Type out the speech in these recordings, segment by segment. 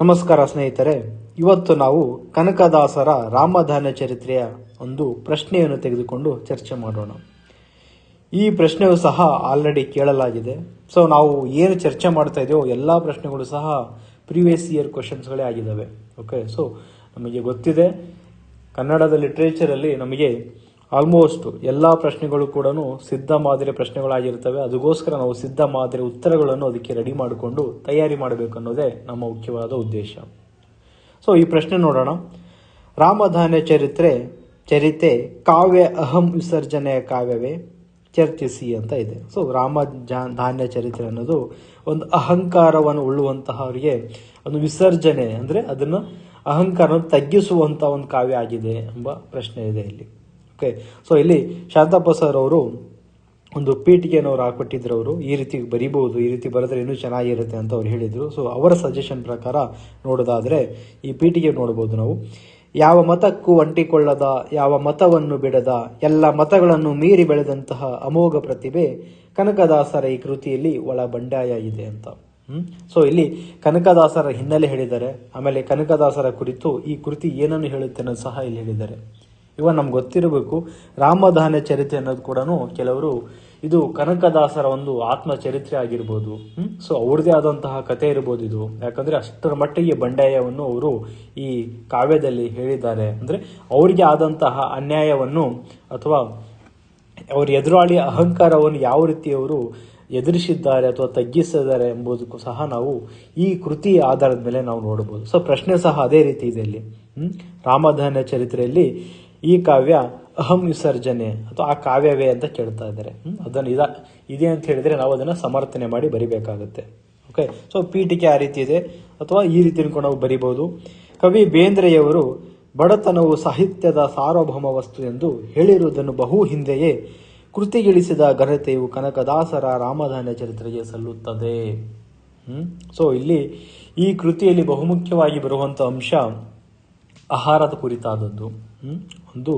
ನಮಸ್ಕಾರ ಸ್ನೇಹಿತರೆ, ಇವತ್ತು ನಾವು ಕನಕದಾಸರ ರಾಮಧಾನ ಚರಿತ್ರೆಯ ಒಂದು ಪ್ರಶ್ನೆಯನ್ನು ತೆಗೆದುಕೊಂಡು ಚರ್ಚೆ ಮಾಡೋಣ. ಈ ಪ್ರಶ್ನೆಯು ಸಹ ಆಲ್ರೆಡಿ ಕೇಳಲಾಗಿದೆ. ಸೊ ನಾವು ಏನು ಚರ್ಚೆ ಮಾಡ್ತಾ ಇದೆಯೋ ಎಲ್ಲ ಪ್ರಶ್ನೆಗಳು ಸಹ ಪ್ರೀವಿಯಸ್ ಇಯರ್ ಕ್ವಶನ್ಸ್ಗಳೇ ಆಗಿದ್ದಾವೆ. ಓಕೆ ಸೊ ನಮಗೆ ಗೊತ್ತಿದೆ, ಕನ್ನಡದ ಲಿಟ್ರೇಚರಲ್ಲಿ ನಮಗೆ ಆಲ್ಮೋಸ್ಟ್ ಎಲ್ಲ ಪ್ರಶ್ನೆಗಳು ಕೂಡ ಸಿದ್ಧ ಮಾದರಿ ಪ್ರಶ್ನೆಗಳಾಗಿರ್ತವೆ ಅದಕ್ಕೋಸ್ಕರ ನಾವು ಸಿದ್ಧ ಮಾದರಿ ಉತ್ತರಗಳನ್ನು ಅದಕ್ಕೆ ರೆಡಿ ಮಾಡಿಕೊಂಡು ತಯಾರಿ ಮಾಡಬೇಕು ಅನ್ನೋದೇ ನಮ್ಮ ಮುಖ್ಯವಾದ ಉದ್ದೇಶ. ಸೊ ಈ ಪ್ರಶ್ನೆ ನೋಡೋಣ. ರಾಮಧಾನ್ಯ ಚರಿತ್ರೆ, ಚರಿತೆ ಕಾವ್ಯ ಅಹಂ ವಿಸರ್ಜನೆಯ ಕಾವ್ಯವೇ ಚರ್ಚಿಸಿ ಅಂತ ಇದೆ. ಸೊ ರಾಮ ಧಾನ್ಯ ಚರಿತ್ರೆ ಅನ್ನೋದು ಒಂದು ಅಹಂಕಾರವನ್ನು ಉಳ್ಳುವಂತಹವರಿಗೆ ಒಂದು ವಿಸರ್ಜನೆ ಅಂದರೆ ಅದನ್ನು ಅಹಂಕಾರವನ್ನು ತಗ್ಗಿಸುವಂಥ ಒಂದು ಕಾವ್ಯ ಆಗಿದೆ ಎಂಬ ಪ್ರಶ್ನೆ ಇದೆ ಇಲ್ಲಿ. ಓಕೆ ಸೊ ಇಲ್ಲಿ ಶಾಂತಪ್ಪ ಸರ್ ಅವರು ಒಂದು ಪೀಠಿಗೆಯನ್ನು ಅವ್ರು ಹಾಕೊಟ್ಟಿದ್ರು ಅವರು. ಈ ರೀತಿ ಬರಿಬಹುದು, ಈ ರೀತಿ ಬರೆದ್ರೆ ಇನ್ನೂ ಚೆನ್ನಾಗಿರುತ್ತೆ ಅಂತ ಅವ್ರು ಹೇಳಿದರು. ಸೊ ಅವರ ಸಜೆಷನ್ ಪ್ರಕಾರ ನೋಡೋದಾದರೆ ಈ ಪೀಠಿಗೆ ನೋಡ್ಬೋದು ನಾವು. ಯಾವ ಮತಕ್ಕೂ ಅಂಟಿಕೊಳ್ಳದ, ಯಾವ ಮತವನ್ನು ಬಿಡದ, ಎಲ್ಲ ಮತಗಳನ್ನು ಮೀರಿ ಬೆಳೆದಂತಹ ಅಮೋಘ ಪ್ರತಿಭೆ ಕನಕದಾಸರ ಈ ಕೃತಿಯಲ್ಲಿ ಒಳ ಬಂಡಾಯ ಇದೆ ಅಂತ. ಸೊ ಇಲ್ಲಿ ಕನಕದಾಸರ ಹಿನ್ನೆಲೆ ಹೇಳಿದ್ದಾರೆ. ಆಮೇಲೆ ಕನಕದಾಸರ ಕುರಿತು ಈ ಕೃತಿ ಏನನ್ನು ಹೇಳುತ್ತೆ ಅನ್ನೋದು ಸಹ ಇಲ್ಲಿ ಹೇಳಿದ್ದಾರೆ. ಇವಾಗ ನಮ್ಗೆ ಗೊತ್ತಿರಬೇಕು ರಾಮಧಾನ್ಯ ಚರಿತ್ರೆ ಅನ್ನೋದು ಕೂಡ ಕೆಲವರು ಇದು ಕನಕದಾಸರ ಒಂದು ಆತ್ಮ ಚರಿತ್ರೆ ಆಗಿರ್ಬೋದು ಸೊ ಅವ್ರದೇ ಆದಂತಹ ಕತೆ ಇರ್ಬೋದು ಇದು. ಯಾಕಂದ್ರೆ ಅಷ್ಟರ ಮಟ್ಟಿಗೆ ಬಂಡಾಯವನ್ನು ಅವರು ಈ ಕಾವ್ಯದಲ್ಲಿ ಹೇಳಿದ್ದಾರೆ. ಅಂದ್ರೆ ಅವರಿಗೆ ಆದಂತಹ ಅನ್ಯಾಯವನ್ನು ಅಥವಾ ಅವ್ರ ಎದುರಾಳಿ ಅಹಂಕಾರವನ್ನು ಯಾವ ರೀತಿ ಅವರು ಎದುರಿಸಿದ್ದಾರೆ ಅಥವಾ ತಗ್ಗಿಸಿದ್ದಾರೆ ಎಂಬುದಕ್ಕೂ ಸಹ ನಾವು ಈ ಕೃತಿ ಆಧಾರದ ಮೇಲೆ ನಾವು ನೋಡಬಹುದು ಸೊ ಪ್ರಶ್ನೆ ಸಹ ಅದೇ ರೀತಿ ಇದೆ ಇಲ್ಲಿ. ರಾಮಧಾನ್ಯ ಚರಿತ್ರೆಯಲ್ಲಿ ಈ ಕಾವ್ಯ ಅಹಂ ವಿಸರ್ಜನೆ ಅಥವಾ ಆ ಕಾವ್ಯವೇ ಅಂತ ಕೇಳ್ತಾ ಇದ್ದಾರೆ. ಅದನ್ನು ಇದ ಇದೆ ಅಂತ ಹೇಳಿದರೆ ನಾವು ಅದನ್ನು ಸಮರ್ಥನೆ ಮಾಡಿ ಬರಿಬೇಕಾಗುತ್ತೆ. ಓಕೆ ಸೊ ಪೀಠಿಕೆ ಆ ರೀತಿ ಇದೆ. ಅಥವಾ ಈ ರೀತಿ ನಾವು ಬರಿಬೋದು. ಕವಿ ಬೇಂದ್ರೆಯವರು ಬಡತನವು ಸಾಹಿತ್ಯದ ಸಾರ್ವಭೌಮ ವಸ್ತು ಎಂದು ಹೇಳಿರುವುದನ್ನು ಬಹು ಹಿಂದೆಯೇ ಕೃತಿಗಿಳಿಸಿದ ಘನತೆಯು ಕನಕದಾಸರ ರಾಮಧಾನ್ಯ ಚರಿತ್ರೆಗೆ ಸಲ್ಲುತ್ತದೆ. ಸೊ ಇಲ್ಲಿ ಈ ಕೃತಿಯಲ್ಲಿ ಬಹುಮುಖ್ಯವಾಗಿ ಬರುವಂಥ ಅಂಶ ಆಹಾರದ ಕುರಿತಾದದ್ದು. ಒಂದು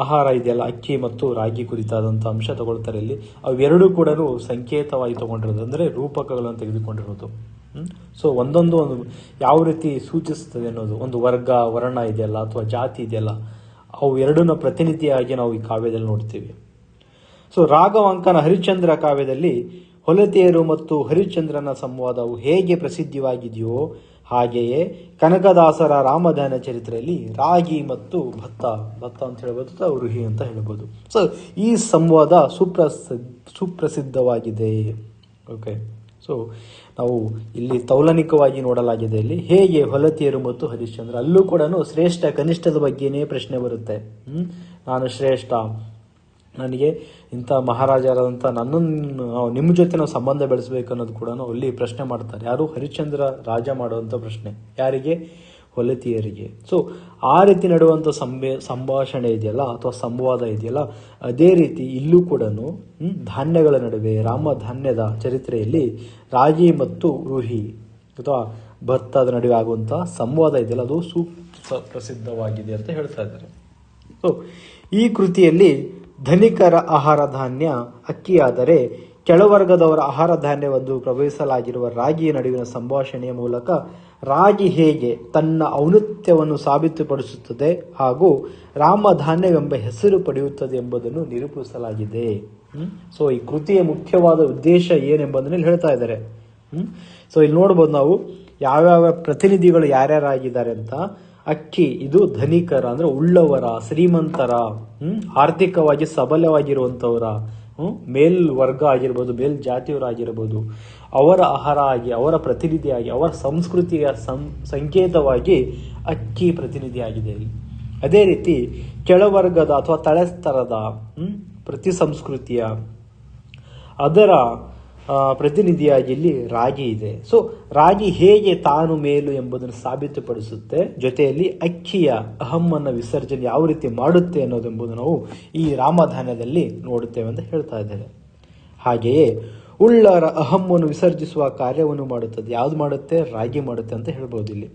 ಆಹಾರ ಇದೆಯಲ್ಲ, ಅಕ್ಕಿ ಮತ್ತು ರಾಗಿ ಕುರಿತಾದಂಥ ಅಂಶ ತಗೊಳ್ತಾರೆ ಇಲ್ಲಿ. ಅವೆರಡೂ ಕೂಡ ಸಂಕೇತವಾಗಿ ತಗೊಂಡಿರೋದು, ಅಂದರೆ ರೂಪಕಗಳನ್ನು ತೆಗೆದುಕೊಂಡಿರೋದು. ಸೊ ಒಂದೊಂದು ಒಂದು ಯಾವ ರೀತಿ ಸೂಚಿಸ್ತದೆ ಅನ್ನೋದು, ಒಂದು ವರ್ಗ, ವರ್ಣ ಇದೆಯಲ್ಲ, ಅಥವಾ ಜಾತಿ ಇದೆಯಲ್ಲ, ಅವು ಎರಡನ್ನ ಪ್ರತಿನಿಧಿಯಾಗಿ ನಾವು ಈ ಕಾವ್ಯದಲ್ಲಿ ನೋಡ್ತೀವಿ. ಸೊ ರಾಘವಾಂಕನ ಹರಿಶ್ಚಂದ್ರ ಕಾವ್ಯದಲ್ಲಿ ಹೊಲತೆಯರು ಮತ್ತು ಹರಿಶ್ಚಂದ್ರನ ಸಂವಾದವು ಹೇಗೆ ಪ್ರಸಿದ್ಧವಾಗಿದೆಯೋ ಹಾಗೆಯೇ ಕನಕದಾಸರ ರಾಮಧಾನ ಚರಿತ್ರೆಯಲ್ಲಿ ರಾಗಿ ಮತ್ತು ಭತ್ತ ಭತ್ತ ಅಂತ ಹೇಳ್ಬೋದು ರುಹಿ ಅಂತ ಹೇಳ್ಬೋದು. ಸೊ ಈ ಸಂವಾದ ಸುಪ್ರಸಿದ್ಧ, ಸುಪ್ರಸಿದ್ಧವಾಗಿದೆ. ಓಕೆ ಸೊ ನಾವು ಇಲ್ಲಿ ತೌಲನಿಕವಾಗಿ ನೋಡಲಾಗಿದೆ ಇಲ್ಲಿ ಹೇಗೆ ಹೊಲತಿಯರು ಮತ್ತು ಹರಿಶ್ಚಂದ್ರ ಅಲ್ಲೂ ಕೂಡ ಶ್ರೇಷ್ಠ ಕನಿಷ್ಠದ ಬಗ್ಗೆನೇ ಪ್ರಶ್ನೆ ಬರುತ್ತೆ. ನಾನು ಶ್ರೇಷ್ಠ ನನಗೆ ಇಂಥ ಮಹಾರಾಜರಾದಂಥ ನನ್ನನ್ನು ನಿಮ್ಮ ಜೊತೆ ನಾವು ಸಂಬಂಧ ಬೆಳೆಸಬೇಕು ಅನ್ನೋದು ಕೂಡ ಅಲ್ಲಿ ಪ್ರಶ್ನೆ ಮಾಡ್ತಾರೆ. ಯಾರು? ಹರಿಶ್ಚಂದ್ರ ರಾಜ ಮಾಡುವಂಥ ಪ್ರಶ್ನೆ. ಯಾರಿಗೆ? ಹೊಲತಿಯರಿಗೆ. ಸೊ ಆ ರೀತಿ ನಡುವಂಥ ಸಂಭಾಷಣೆ ಇದೆಯಲ್ಲ ಅಥವಾ ಸಂವಾದ ಇದೆಯಲ್ಲ, ಅದೇ ರೀತಿ ಇಲ್ಲೂ ಕೂಡ ಧಾನ್ಯಗಳ ನಡುವೆ, ರಾಮ ಧಾನ್ಯದ ಚರಿತ್ರೆಯಲ್ಲಿ ರಾಗಿ ಮತ್ತು ರೂಹಿ ಅಥವಾ ಭತ್ತದ ನಡುವೆ ಆಗುವಂಥ ಸಂವಾದ ಇದೆಯಲ್ಲ, ಅದು ಸೂಕ್ತ ಪ್ರಸಿದ್ಧವಾಗಿದೆ ಅಂತ ಹೇಳ್ತಾ ಇದ್ದಾರೆ. ಸೊ ಈ ಕೃತಿಯಲ್ಲಿ ಧನಿಕರ ಆಹಾರ ಧಾನ್ಯ ಅಕ್ಕಿಯಾದರೆ ಕೆಳವರ್ಗದವರ ಆಹಾರ ಧಾನ್ಯವೆಂದು ಪ್ರವಹಿಸಲಾಗಿರುವ ರಾಗಿಯ ನಡುವಿನ ಸಂಭಾಷಣೆಯ ಮೂಲಕ ರಾಗಿ ಹೇಗೆ ತನ್ನ ಔನತ್ಯವನ್ನು ಸಾಬೀತುಪಡಿಸುತ್ತದೆ ಹಾಗೂ ರಾಮಧಾನ್ಯವೆಂಬ ಹೆಸರು ಪಡೆಯುತ್ತದೆ ಎಂಬುದನ್ನು ನಿರೂಪಿಸಲಾಗಿದೆ? ಸೊ ಈ ಕೃತಿಯ ಮುಖ್ಯವಾದ ಉದ್ದೇಶ ಏನೆಂಬುದನ್ನು ಇಲ್ಲಿ ಹೇಳ್ತಾ ಇದ್ದಾರೆ. ಸೊ ಇಲ್ಲಿ ನೋಡ್ಬೋದು ನಾವು ಯಾವ್ಯಾವ ಪ್ರತಿನಿಧಿಗಳು ಯಾರ್ಯಾರಾಗಿದ್ದಾರೆ ಅಂತ. ಅಕ್ಕಿ, ಇದು ಧನಿಕರ, ಅಂದ್ರೆ ಉಳ್ಳವರ, ಶ್ರೀಮಂತರ ಆರ್ಥಿಕವಾಗಿ ಸಬಲವಾಗಿರುವಂತವರ ಹ್ಮ್, ಮೇಲ್ ವರ್ಗ ಆಗಿರ್ಬೋದು, ಮೇಲ್ ಜಾತಿಯವರಾಗಿರ್ಬೋದು ಅವರ ಆಹಾರ ಆಗಿ, ಅವರ ಪ್ರತಿನಿಧಿಯಾಗಿ ಅವರ ಸಂಸ್ಕೃತಿಯ ಸಂ, ಸಂಕೇತವಾಗಿ ಅಕ್ಕಿ ಪ್ರತಿನಿಧಿಯಾಗಿದೆ ಅದೇ ರೀತಿ ಕೆಳವರ್ಗದ ಅಥವಾ ತಳಸ್ತರದ ಪ್ರತಿ ಸಂಸ್ಕೃತಿಯ ಅದರ ಪ್ರತಿನಿಧಿಯಾಗಿ ಇಲ್ಲಿ ರಾಗಿ ಇದೆ. ಸೊ ರಾಗಿ ಹೇಗೆ ತಾನು ಮೇಲು ಎಂಬುದನ್ನು ಸಾಬೀತುಪಡಿಸುತ್ತೆ? ಜೊತೆಯಲ್ಲಿ ಅಕ್ಕಿಯ ಅಹಮ್ಮನ್ನ ವಿಸರ್ಜನೆ ಯಾವ ರೀತಿ ಮಾಡುತ್ತೆ ಅನ್ನೋದೆಂಬುದು ನಾವು ಈ ರಾಮಧಾನ್ಯದಲ್ಲಿ ನೋಡುತ್ತೇವೆ ಅಂತ ಹೇಳ್ತಾ ಇದ್ದೇವೆ. ಹಾಗೆಯೇ, ಉಳ್ಳರ ಅಹಮ್ಮನ್ನು ವಿಸರ್ಜಿಸುವ ಕಾರ್ಯವನ್ನು ಮಾಡುತ್ತದೆ. ಯಾವ್ದು ಮಾಡುತ್ತೆ? ರಾಗಿ ಮಾಡುತ್ತೆ ಅಂತ ಹೇಳ್ಬೋದು ಇಲ್ಲಿ.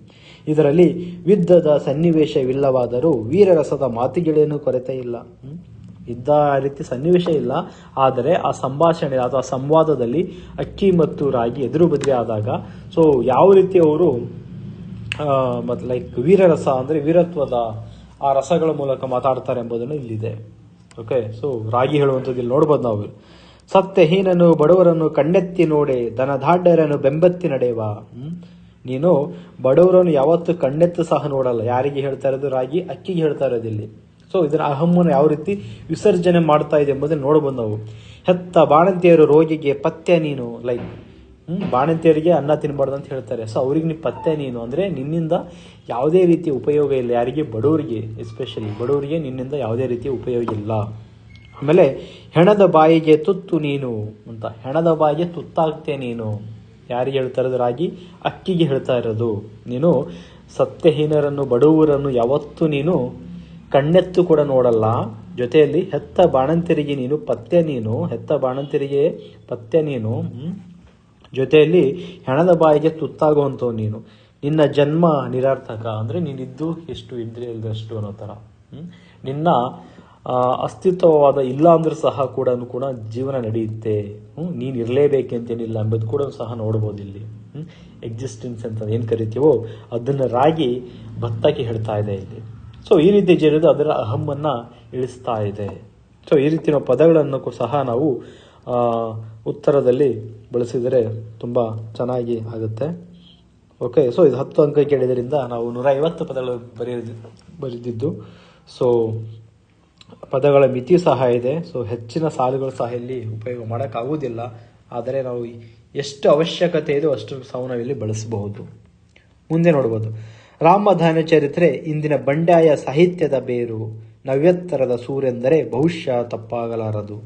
ಇದರಲ್ಲಿ ಯುದ್ಧದ ಸನ್ನಿವೇಶವಿಲ್ಲವಾದರೂ ವೀರರಸದ ಮಾತುಗಳೇನು ಕೊರತೆ ಇಲ್ಲ? ಇದ್ದ ರೀತಿ ಸನ್ನಿವೇಶ ಇಲ್ಲ. ಆದರೆ ಆ ಸಂಭಾಷಣೆ ಅಥವಾ ಸಂವಾದದಲ್ಲಿ ಅಕ್ಕಿ ಮತ್ತು ರಾಗಿ ಎದುರು ಬದ್ರಿ ಆದಾಗ ಸೊ ಯಾವ ರೀತಿ ಅವರು ಮತ್ತು ಲೈಕ್ ವೀರರಸ ಅಂದರೆ ವೀರತ್ವದ ಆ ರಸಗಳ ಮೂಲಕ ಮಾತಾಡ್ತಾರೆ ಎಂಬುದನ್ನು ಇಲ್ಲಿದೆ. ಓಕೆ ಸೊ ರಾಗಿ ಹೇಳುವಂಥದ್ದು ಇಲ್ಲಿ ನೋಡ್ಬೋದು ನಾವು. ಸತ್ಯಹೀನನು ಬಡವರನ್ನು ಕಣ್ಣೆತ್ತಿ ನೋಡೆ ದನದಾಢ್ಯರನ್ನು ಬೆಂಬತ್ತಿ ನಡೆಯುವ. ನೀನು ಬಡವರನ್ನು ಯಾವತ್ತೂ ಕಣ್ಣೆತ್ತು ಸಹ ನೋಡಲ್ಲ. ಯಾರಿಗೆ ಹೇಳ್ತಾ ಇರೋದು? ರಾಗಿ ಅಕ್ಕಿಗೆ ಹೇಳ್ತಾ ಇರೋದು ಇಲ್ಲಿ. ಸೊ ಇದರ ಅಹಮ್ಮನ ಯಾವ ರೀತಿ ವಿಸರ್ಜನೆ ಮಾಡ್ತಾ ಇದೆ ಎಂಬುದನ್ನು ನೋಡ್ಬೋದು ನಾವು. ಹೆತ್ತ ಬಾಣಂತಿಯರು ರೋಗಿಗೆ ಪಥ್ಯ ನೀನು ಲೈಕ್ ಬಾಣಂತಿಯರಿಗೆ ಅನ್ನ ತಿನ್ನಬಾರ್ದು ಅಂತ ಹೇಳ್ತಾರೆ. ಸೊ ಅವ್ರಿಗೆ ನೀವು ಪತ್ತೆ ನೀನು ಅಂದರೆ ನಿನ್ನಿಂದ ಯಾವುದೇ ರೀತಿಯ ಉಪಯೋಗ ಇಲ್ಲ. ಯಾರಿಗೆ? ಬಡವರಿಗೆ ಎಸ್ಪೆಷಲಿ ಬಡವರಿಗೆ ನಿನ್ನಿಂದ ಯಾವುದೇ ರೀತಿಯ ಉಪಯೋಗ ಇಲ್ಲ. ಆಮೇಲೆ, ಹೆಣದ ಬಾಯಿಗೆ ತುತ್ತು ನೀನು ಅಂತ. ಹೆಣದ ಬಾಯಿಗೆ ತುತ್ತಾಗ್ತೇ ನೀನು. ಯಾರಿಗೆ ಹೇಳ್ತಾ ಇರೋದು? ರಾಗಿ ಅಕ್ಕಿಗೆ ಹೇಳ್ತಾ ಇರೋದು. ನೀನು ಸತ್ಯಹೀನರನ್ನು, ಬಡವರನ್ನು ಯಾವತ್ತೂ ನೀನು ಕಣ್ಣೆತ್ತು ಕೂಡ ನೋಡಲ್ಲ. ಜೊತೆಯಲ್ಲಿ ಹೆತ್ತ ಬಾಣಂತಿಯರಿಗೆ ನೀನು ಪಥ್ಯ ನೀನು, ಹೆತ್ತ ಬಾಣಂತಿರಿಗೆ ಪಥ್ಯ ನೀನು ಜೊತೆಯಲ್ಲಿ ಹೆಣದ ಬಾಯಿಗೆ ತುತ್ತಾಗುವಂಥವು ನೀನು. ನಿನ್ನ ಜನ್ಮ ನಿರರ್ಥಕ ಅಂದರೆ ನೀನಿದ್ದು ಎಷ್ಟು ಇದ್ರೆ ಇಲ್ಲದಷ್ಟು ಅನ್ನೋ ಥರ ನಿನ್ನ ಅಸ್ತಿತ್ವವಾದ ಇಲ್ಲ ಅಂದ್ರೆ ಸಹ ಕೂಡ ಕೂಡ ಜೀವನ ನಡೆಯುತ್ತೆ? ನೀನು ಇರಲೇಬೇಕಂತೇನಿಲ್ಲ ಎಂಬುದು ಕೂಡ ಸಹ ನೋಡ್ಬೋದು ಇಲ್ಲಿ ಎಕ್ಸಿಸ್ಟೆನ್ಸ್ ಅಂತ ಏನು ಕರಿತೀವೋ ಅದನ್ನು ರಾಗಿ ಭತ್ತಕ್ಕೆ ಹೇಳ್ತಾ ಇದೆ ಇಲ್ಲಿ. ಸೊ ಈ ರೀತಿ ಜರಿದು ಅದರ ಅಹಮ್ಮನ್ನು ಇಳಿಸ್ತಾ ಇದೆ. ಸೊ ಈ ರೀತಿಯ ಪದಗಳನ್ನು ಸಹ ನಾವು ಉತ್ತರದಲ್ಲಿ ಬಳಸಿದರೆ ತುಂಬ ಚೆನ್ನಾಗಿ ಆಗುತ್ತೆ. ಓಕೆ ಸೊ ಇದು ಹತ್ತು ಅಂಕ ಕೇಳಿದ್ರಿಂದ ನಾವು ನೂರ ಐವತ್ತು ಪದಗಳು ಬರೆಯ ಬರೆದಿದ್ದು. ಸೊ ಪದಗಳ ಮಿತಿ ಸಹ ಇದೆ. ಸೊ ಹೆಚ್ಚಿನ ಸಾಲುಗಳು ಸಹ ಇಲ್ಲಿ ಉಪಯೋಗ ಮಾಡೋಕ್ಕಾಗುವುದಿಲ್ಲ. ಆದರೆ ನಾವು ಎಷ್ಟು ಅವಶ್ಯಕತೆ ಇದೆಯೋ ಅಷ್ಟು ನಾವು ಇಲ್ಲಿ ಬಳಸಬಹುದು. ಮುಂದೆ ನೋಡ್ಬೋದು. ರಾಮಧಾನ್ಯ ಚರಿತ್ರೆ ಇಂದಿನ ಬಂಡಾಯ ಸಾಹಿತ್ಯದ ಬೇರು, ನವ್ಯತ್ತರದ ಸೂರೆಂದರೆ ಬಹುಶಃ ತಪ್ಪಾಗಲಾರದು.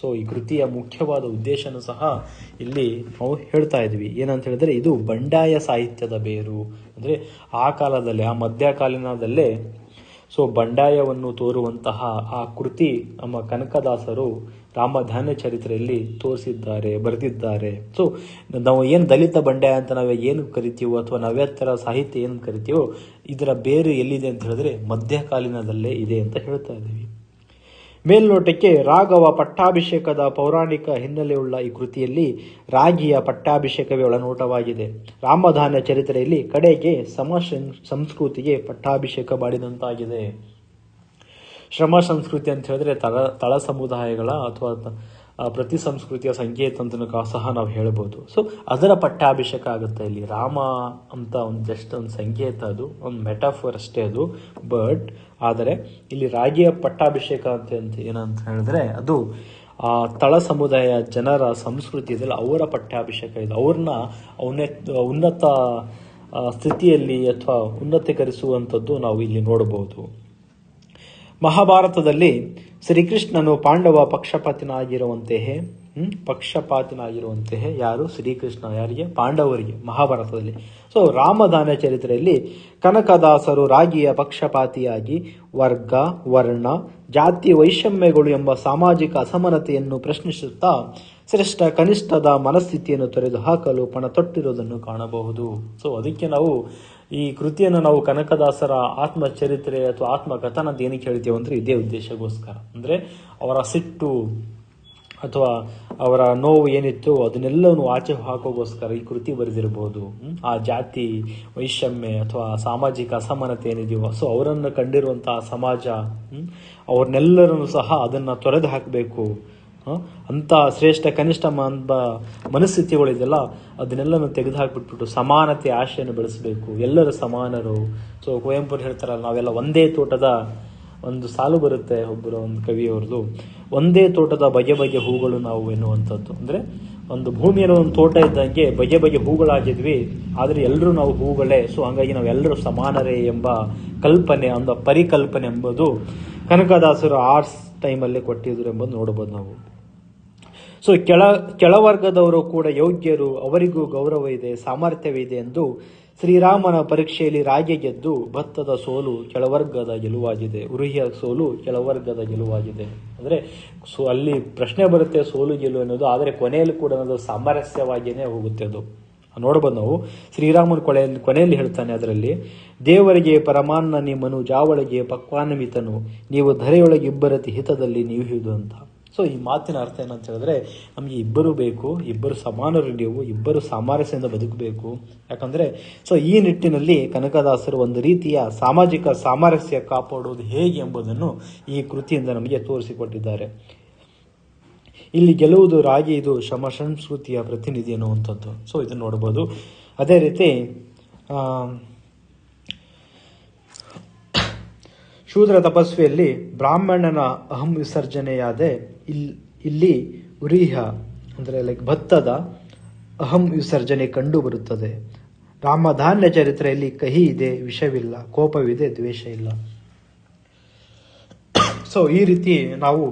ಸೊ ಈ ಕೃತಿಯ ಮುಖ್ಯವಾದ ಉದ್ದೇಶನೂ ಸಹ ಇಲ್ಲಿ ನಾವು ಹೇಳ್ತಾ ಇದ್ವಿ. ಏನಂತ ಹೇಳಿದ್ರೆ ಇದು ಬಂಡಾಯ ಸಾಹಿತ್ಯದ ಬೇರು. ಅಂದರೆ ಆ ಕಾಲದಲ್ಲಿ, ಆ ಮಧ್ಯಕಾಲೀನದಲ್ಲೇ ಸೊ ಬಂಡಾಯವನ್ನು ತೋರುವಂತಹ ಆ ಕೃತಿ ನಮ್ಮ ಕನಕದಾಸರು ರಾಮಧಾನ್ಯ ಚರಿತ್ರೆಯಲ್ಲಿ ತೋರಿಸಿದ್ದಾರೆ, ಬರೆದಿದ್ದಾರೆ. ಸೊ ನಾವು ಏನು ದಲಿತ ಬಂಡೆ ಅಂತ ನಾವು ಏನು ಕರಿತೀವೋ ಅಥವಾ ನವ್ಯತ್ತರ ಸಾಹಿತ್ಯ ಏನು ಕರಿತೀವೋ ಇದರ ಬೇರು ಎಲ್ಲಿದೆ ಅಂತ ಹೇಳಿದ್ರೆ ಮಧ್ಯಕಾಲೀನದಲ್ಲೇ ಇದೆ ಅಂತ ಹೇಳ್ತಾ ಇದ್ದೀವಿ. ಮೇಲ್ನೋಟಕ್ಕೆ ರಾಘವ ಪಟ್ಟಾಭಿಷೇಕದ ಪೌರಾಣಿಕ ಹಿನ್ನೆಲೆಯುಳ್ಳ ಈ ಕೃತಿಯಲ್ಲಿ ರಾಗಿಯ ಪಟ್ಟಾಭಿಷೇಕವೇ ಒಳನೋಟವಾಗಿದೆ. ರಾಮಧಾನ್ಯ ಚರಿತ್ರೆಯಲ್ಲಿ ಕಡೆಗೆ ಸಮ ಸಂಸ್ಕೃತಿಗೆ ಪಟ್ಟಾಭಿಷೇಕ ಮಾಡಿದಂತಾಗಿದೆ. ಶ್ರಮ ಸಂಸ್ಕೃತಿ ಅಂತ ಹೇಳಿದ್ರೆ ತಳ ತಳ ಸಮುದಾಯಗಳ ಅಥವಾ ಪ್ರತಿ ಸಂಸ್ಕೃತಿಯ ಸಂಕೇತ ಅಂತ ಸಹ ನಾವು ಹೇಳ್ಬೋದು. ಸೊ ಅದರ ಪಟ್ಟಾಭಿಷೇಕ ಆಗುತ್ತೆ ಇಲ್ಲಿ. ರಾಮ ಅಂತ ಒಂದು ಜಸ್ಟ್ ಒಂದು ಸಂಕೇತ ಅದು, ಒಂದು ಮೆಟಾಫರ್ ಅಷ್ಟೇ ಅದು ಬಟ್ ಆದರೆ ಇಲ್ಲಿ ರಾಗಿಯ ಪಟ್ಟಾಭಿಷೇಕ ಅಂತ ಅಂತ ಏನಂತ ಹೇಳಿದ್ರೆ ಅದು, ಆ ತಳ ಸಮುದಾಯ ಜನರ ಸಂಸ್ಕೃತಿ ಇದೆಲ್ಲ ಅವರ ಪಟ್ಟಾಭಿಷೇಕ ಇದೆ. ಅವ್ರನ್ನ ಉನ್ನತ ಸ್ಥಿತಿಯಲ್ಲಿ ಅಥವಾ ಉನ್ನತೀಕರಿಸುವಂಥದ್ದು ನಾವು ಇಲ್ಲಿ ನೋಡಬಹುದು ಮಹಾಭಾರತದಲ್ಲಿ ಶ್ರೀಕೃಷ್ಣನು ಪಾಂಡವ ಪಕ್ಷಪಾತಿನಾಗಿರುವಂತೆಯೇ ಪಕ್ಷಪಾತಿನಾಗಿರುವಂತೆಯೇ ಯಾರು? ಶ್ರೀಕೃಷ್ಣ ಯಾರಿಗೆ? ಪಾಂಡವರಿಗೆ, ಮಹಾಭಾರತದಲ್ಲಿ. ಸೊ ರಾಮದಾನ ಚರಿತ್ರೆಯಲ್ಲಿ ಕನಕದಾಸರು ರಾಗಿಯ ಪಕ್ಷಪಾತಿಯಾಗಿ ವರ್ಗ, ವರ್ಣ, ಜಾತಿ ವೈಷಮ್ಯಗಳು ಎಂಬ ಸಾಮಾಜಿಕ ಅಸಮಾನತೆಯನ್ನು ಪ್ರಶ್ನಿಸುತ್ತಾ ಶ್ರೇಷ್ಠ ಕನಿಷ್ಠದ ಮನಸ್ಥಿತಿಯನ್ನು ತೊರೆದು ಹಾಕಲು ಪಣ ತೊಟ್ಟಿರುವುದನ್ನು ಕಾಣಬಹುದು. ಸೊ ಅದಕ್ಕೆ ನಾವು ಈ ಕೃತಿಯನ್ನು ನಾವು ಕನಕದಾಸರ ಆತ್ಮಚರಿತ್ರೆ ಅಥವಾ ಆತ್ಮಕಥನ ಅಂತ ಏನಕ್ಕೆ ಹೇಳ್ತೀವಿ ಅಂದ್ರೆ ಇದೇ ಉದ್ದೇಶಕ್ಕೋಸ್ಕರ. ಅಂದ್ರೆ ಅವರ ಸಿಟ್ಟು ಅಥವಾ ಅವರ ನೋವು ಏನಿತ್ತು ಅದನ್ನೆಲ್ಲವನ್ನು ಆಚೆ ಹಾಕೋಗೋಸ್ಕರ ಈ ಕೃತಿ ಬರೆದಿರಬಹುದು ಆ ಜಾತಿ, ವೈಷಮ್ಯ ಅಥವಾ ಸಾಮಾಜಿಕ ಅಸಮಾನತೆ ಏನಿದೆಯೋ, ಸೊ ಅವರನ್ನು ಕಂಡಿರುವಂತಹ ಸಮಾಜ? ಅವ್ರನ್ನೆಲ್ಲರನ್ನು ಸಹ ಅದನ್ನ ತೊರೆದು ಹಾಕಬೇಕು. ಅಂತ ಶ್ರೇಷ್ಠ ಕನಿಷ್ಠ ಎಂಬ ಮನಸ್ಥಿತಿಗಳಿದೆಯಲ್ಲ ಅದನ್ನೆಲ್ಲನೂ ತೆಗೆದು ಹಾಕ್ಬಿಟ್ಬಿಟ್ಟು ಸಮಾನತೆ ಆಶೆಯನ್ನು ಬೆಳೆಸಬೇಕು. ಎಲ್ಲರೂ ಸಮಾನರು. ಸೊ ಕುವೆಂಪು ಹೇಳ್ತಾರಲ್ಲ, ನಾವೆಲ್ಲ ಒಂದೇ ತೋಟದ ಒಂದು ಸಾಲು ಬರುತ್ತೆ, ಒಬ್ಬರು ಒಂದು ಕವಿಯವ್ರದ್ದು. ಒಂದೇ ತೋಟದ ಬಗೆ ಬಗೆ ಹೂಗಳು ನಾವು ಎನ್ನುವಂಥದ್ದು. ಅಂದರೆ ಒಂದು ಭೂಮಿಯಲ್ಲಿ ಒಂದು ತೋಟ ಇದ್ದಂಗೆ ಬಗೆ ಬಗೆ ಹೂಗಳಾಗಿದ್ವಿ, ಆದರೆ ಎಲ್ಲರೂ ನಾವು ಹೂಗಳೇ. ಸೊ ಹಂಗಾಗಿ ನಾವೆಲ್ಲರೂ ಸಮಾನರೇ ಎಂಬ ಕಲ್ಪನೆ ಒಂದು ಪರಿಕಲ್ಪನೆ ಎಂಬುದು ಕನಕದಾಸರು ಆರ್ಟ್ಸ್ ಟೈಮಲ್ಲಿ ಕೊಟ್ಟಿದ್ರು ಎಂಬುದು ನೋಡ್ಬೋದು ನಾವು. ಸೊ ಕೆಳ ಕೆಳವರ್ಗದವರು ಕೂಡ ಯೋಗ್ಯರು, ಅವರಿಗೂ ಗೌರವ ಇದೆ, ಸಾಮರ್ಥ್ಯವಿದೆ ಎಂದು ಶ್ರೀರಾಮನ ಪರೀಕ್ಷೆಯಲ್ಲಿ ರಾಗಿ ಗೆದ್ದು ಭತ್ತದ ಸೋಲು ಕೆಳವರ್ಗದ ಗೆಲುವಾಗಿದೆ. ಉರುಹಿಯ ಸೋಲು ಕೆಳವರ್ಗದ ಗೆಲುವಾಗಿದೆ. ಅಂದರೆ, ಸೊ, ಅಲ್ಲಿ ಪ್ರಶ್ನೆ ಬರುತ್ತೆ ಸೋಲು ಗೆಲುವು ಅನ್ನೋದು ಆದರೆ ಕೊನೆಯಲ್ಲಿ ಕೂಡ ಅನ್ನೋದು ಸಾಮರಸ್ಯವಾಗಿಯೇ ಹೋಗುತ್ತೆ ಅದು. ನೋಡ್ಬೋದು ನಾವು ಶ್ರೀರಾಮನ ಕೊಳೆ ಕೊನೆಯಲ್ಲಿ ಹೇಳ್ತಾನೆ ಅದರಲ್ಲಿ, ದೇವರಿಗೆ ಪರಮಾನ್ನ ನಿಮ್ಮನು ಜಾವಳಿಗೆ ಪಕ್ವಾನಮಿತನು ನೀವು ಧರೆಯೊಳಗೆ ಇಬ್ಬರತಿ ಹಿತದಲ್ಲಿ ನೀವು ಹಿಡಿದು ಅಂತ. ಸೊ ಈ ಮಾತಿನ ಅರ್ಥ ಏನಂತ ಹೇಳಿದ್ರೆ, ನಮಗೆ ಇಬ್ಬರು ಬೇಕು, ಇಬ್ಬರು ಸಮಾನರು ನೀವು ಇಬ್ಬರು ಸಾಮರಸ್ಯದಿಂದ ಬದುಕಬೇಕು. ಯಾಕಂದ್ರೆ ಸೊ ಈ ನಿಟ್ಟಿನಲ್ಲಿ ಕನಕದಾಸರು ಒಂದು ರೀತಿಯ ಸಾಮಾಜಿಕ ಸಾಮರಸ್ಯ ಕಾಪಾಡುವುದು ಹೇಗೆ ಎಂಬುದನ್ನು ಈ ಕೃತಿಯಿಂದ ನಮಗೆ ತೋರಿಸಿಕೊಟ್ಟಿದ್ದಾರೆ. ಇಲ್ಲಿ ಗೆಲ್ಲುವುದು ರಾಗಿ, ಇದು ಶ್ರಮ ಸಂಸ್ಕೃತಿಯ ಪ್ರತಿನಿಧಿ ಅನ್ನುವಂಥದ್ದು ಸೊ ಇದನ್ನು ನೋಡ್ಬೋದು. ಅದೇ ರೀತಿ ಶೂದ್ರ ತಪಸ್ವಿಯಲ್ಲಿ ಬ್ರಾಹ್ಮಣನ ಅಹಂ ವಿಸರ್ಜನೆಯಾದೆ ಇಲ್, ಇಲ್ಲಿ ಉರಿಹ, ಅಂದರೆ ಲೈಕ್ ಭತ್ತದ ಅಹಂ ವಿಸರ್ಜನೆ ಕಂಡು ಬರುತ್ತದೆ. ರಾಮಧಾನ್ಯ ಚರಿತ್ರೆಯಲ್ಲಿ ಕಹಿ ಇದೆ, ವಿಷವಿಲ್ಲ, ಕೋಪವಿದೆ, ದ್ವೇಷ ಇಲ್ಲ. ಸೊ ಈ ರೀತಿ ನಾವು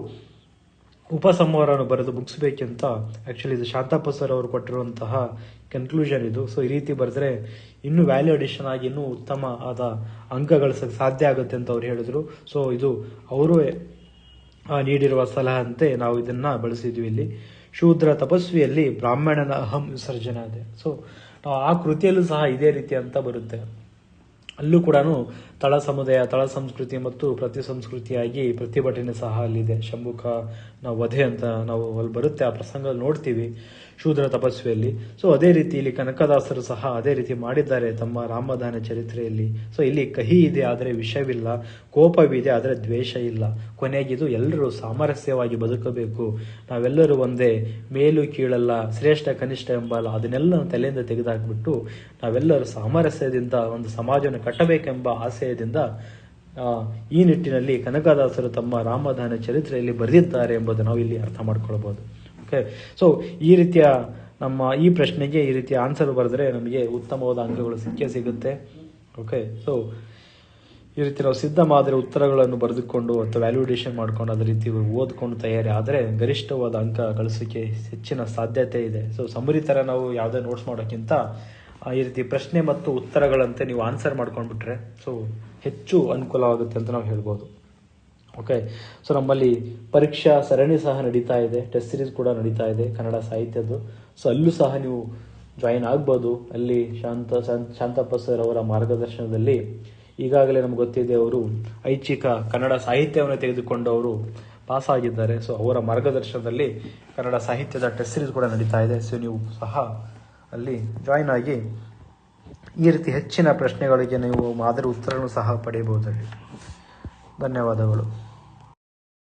ಉಪಸಂಹಾರವನ್ನು ಬರೆದು ಮುಗಿಸ್ಬೇಕಂತ ಆ್ಯಕ್ಚುಲಿ ಇದು ಶಾಂತಪ್ಪ ಸರ್ ಅವರು ಕೊಟ್ಟಿರುವಂತಹ ಕನ್ಕ್ಲೂಷನ್ ಇದು. ಸೊ ಈ ರೀತಿ ಬರೆದ್ರೆ ಇನ್ನೂ ವ್ಯಾಲ್ಯೂ ಅಡಿಷನ್ ಆಗಿ ಇನ್ನೂ ಉತ್ತಮ ಆದ ಅಂಕ ಗಳಿಸಕ್ಕೆ ಸಾಧ್ಯ ಆಗುತ್ತೆ ಅಂತ ಅವ್ರು ಹೇಳಿದ್ರು. ಸೊ ಇದು ಅವರು ನೀಡಿರುವ ಸಲಹೆಯಂತೆ ನಾವು ಇದನ್ನ ಬಳಸಿದ್ವಿ ಇಲ್ಲಿ. ಶೂದ್ರ ತಪಸ್ವಿಯಲ್ಲಿ ಬ್ರಾಹ್ಮಣನ ಅಹಂ ವಿಸರ್ಜನೆ ಇದೆ ಸೊ ಆ ಕೃತಿಯಲ್ಲೂ ಸಹ ಇದೇ ರೀತಿ ಅಂತ ಬರುತ್ತೆ. ಅಲ್ಲೂ ಕೂಡ ತಳ ಸಮುದಾಯ, ತಳ ಸಂಸ್ಕೃತಿ ಮತ್ತು ಪ್ರತಿ ಸಂಸ್ಕೃತಿಯಾಗಿ ಪ್ರತಿಭಟನೆ ಸಹ ಅಲ್ಲಿದೆ. ಶಂಭುಕ, ನಾವು ವಧೆ ಅಂತ ನಾವು ಅಲ್ಲಿ ಬರುತ್ತೆ, ಆ ಪ್ರಸಂಗ ನೋಡ್ತೀವಿ. ಶೂದ್ರ ತಪಸ್ವಿಯಲ್ಲಿ. ಸೊ ಅದೇ ರೀತಿ ಇಲ್ಲಿ ಕನಕದಾಸರು ಸಹ ಅದೇ ರೀತಿ ಮಾಡಿದ್ದಾರೆ ತಮ್ಮ ರಾಮದಾನ ಚರಿತ್ರೆಯಲ್ಲಿ. ಸೊ ಇಲ್ಲಿ ಕಹಿ ಇದೆ ಆದರೆ ವಿಷವಿಲ್ಲ. ಕೋಪವಿದೆ ಆದರೆ ದ್ವೇಷ ಇಲ್ಲ. ಕೊನೆಗಿದು ಎಲ್ಲರೂ ಸಾಮರಸ್ಯವಾಗಿ ಬದುಕಬೇಕು. ನಾವೆಲ್ಲರೂ ಒಂದೇ ಮೇಲು ಕೀಳಲ್ಲ ಶ್ರೇಷ್ಠ ಕನಿಷ್ಠ ಎಂಬಲ್ಲ ಅದನ್ನೆಲ್ಲ ತಲೆಯಿಂದ ತೆಗೆದುಹಾಕ್ಬಿಟ್ಟು ನಾವೆಲ್ಲರೂ ಸಾಮರಸ್ಯದಿಂದ ಒಂದು ಸಮಾಜವನ್ನು ಕಟ್ಟಬೇಕೆಂಬ ಆಶಯದಿಂದ ಆ, ಈ ನಿಟ್ಟಿನಲ್ಲಿ ಕನಕದಾಸರು ತಮ್ಮ ರಾಮದಾನ ಚರಿತ್ರೆಯಲ್ಲಿ ಬರೆದಿದ್ದಾರೆ ಎಂಬುದು ನಾವು ಇಲ್ಲಿ ಅರ್ಥ ಮಾಡ್ಕೊಳ್ಬಹುದು ಓಕೆ ಸೊ ಈ ರೀತಿಯ ನಮ್ಮ ಈ ಪ್ರಶ್ನೆಗೆ ಈ ರೀತಿಯ ಆನ್ಸರ್ ಬರೆದ್ರೆ ನಮಗೆ ಉತ್ತಮವಾದ ಅಂಕಗಳು ಸಿಕ್ಕೇ ಸಿಗುತ್ತೆ. ಓಕೆ ಸೊ ಈ ರೀತಿ ನಾವು ಸಿದ್ಧ ಮಾದರಿ ಉತ್ತರಗಳನ್ನು ಬರೆದುಕೊಂಡು ಅಥವಾ ವ್ಯಾಲ್ಯೂಡೇಷನ್ ಮಾಡ್ಕೊಂಡು ಅದೇ ರೀತಿ ಓದ್ಕೊಂಡು ತಯಾರಿ ಆದರೆ ಗರಿಷ್ಠವಾದ ಅಂಕ ಗಳಿಸೋಕ್ಕೆ ಹೆಚ್ಚಿನ ಸಾಧ್ಯತೆ ಇದೆ. ಸೊ ಸಮರಿ ಥರ ನಾವು ಯಾವುದೇ ನೋಟ್ಸ್ ಮಾಡೋಕ್ಕಿಂತ ಈ ರೀತಿ ಪ್ರಶ್ನೆ ಮತ್ತು ಉತ್ತರಗಳಂತೆ ನೀವು ಆನ್ಸರ್ ಮಾಡ್ಕೊಂಡ್ಬಿಟ್ರೆ ಸೊ ಹೆಚ್ಚು ಅನುಕೂಲವಾಗುತ್ತೆ ಅಂತ ನಾವು ಹೇಳ್ಬೋದು. ಓಕೆ ಸೊ ನಮ್ಮಲ್ಲಿ ಪರೀಕ್ಷಾ ಸರಣಿ ಸಹ ನಡೀತಾ ಇದೆ. ಟೆಸ್ಟ್ ಸಿರೀಸ್ ಕೂಡ ನಡೀತಾ ಇದೆ ಕನ್ನಡ ಸಾಹಿತ್ಯದ್ದು. ಸೊ ಅಲ್ಲೂ ಸಹ ನೀವು ಜಾಯಿನ್ ಆಗ್ಬೋದು. ಅಲ್ಲಿ ಶಾಂತ, ಶಾಂತ- ಶಾಂತಪ್ಪ ಸರ್ ಅವರ ಮಾರ್ಗದರ್ಶನದಲ್ಲಿ ಈಗಾಗಲೇ ನಮ್ಗೆ ಗೊತ್ತಿದೆ ಅವರು ಐಚ್ಛಿಕ ಕನ್ನಡ ಸಾಹಿತ್ಯವನ್ನು ತೆಗೆದುಕೊಂಡು ಅವರು ಪಾಸ್ ಆಗಿದ್ದಾರೆ. ಸೊ ಅವರ ಮಾರ್ಗದರ್ಶನದಲ್ಲಿ ಕನ್ನಡ ಸಾಹಿತ್ಯದ ಟೆಸ್ಟ್ ಸಿರೀಸ್ ಕೂಡ ನಡೀತಾ ಇದೆ. ಸೊ ನೀವು ಸಹ ಅಲ್ಲಿ ಜಾಯಿನ್ ಆಗಿ ಈ ರೀತಿ ಹೆಚ್ಚಿನ ಪ್ರಶ್ನೆಗಳಿಗೆ ನೀವು ಮಾದರಿ ಉತ್ತರವನ್ನು ಸಹ ಪಡೆಯಬಹುದಲ್ಲಿ ಧನ್ಯವಾದಗಳು.